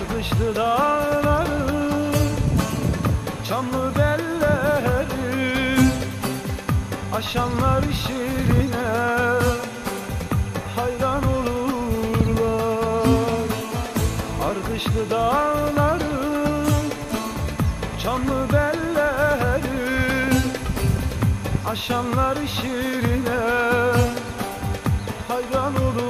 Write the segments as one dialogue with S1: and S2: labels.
S1: Sarkıştı dağları Çamlı belleri Aşanlar şirine Hayran olurlar. Arkışlı dağları Çamlı belleri Aşanlar şirine Hayran olurlar.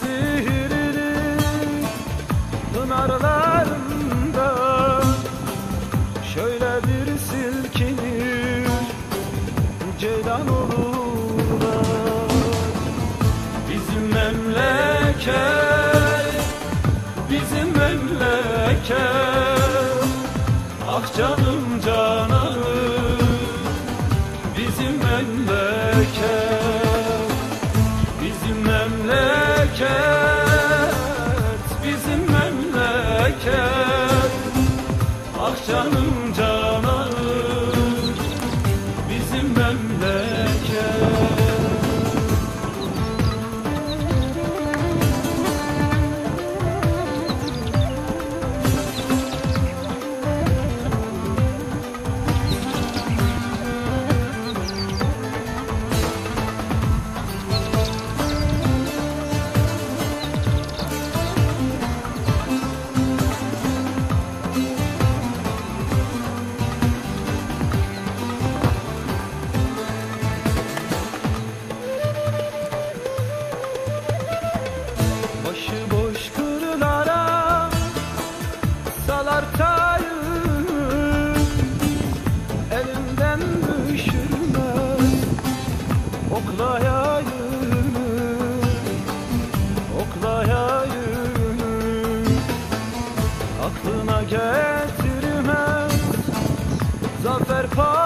S1: Sihirli pınarlarında Şöyle bir silkinir ceylan olurlar. Bizim memleket, bizim memleket Ah canım memleket oklayayını Oklayayını Aklına getirmez zafer payını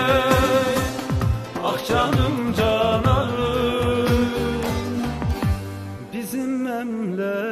S1: ah canım canarım. Bizim memleket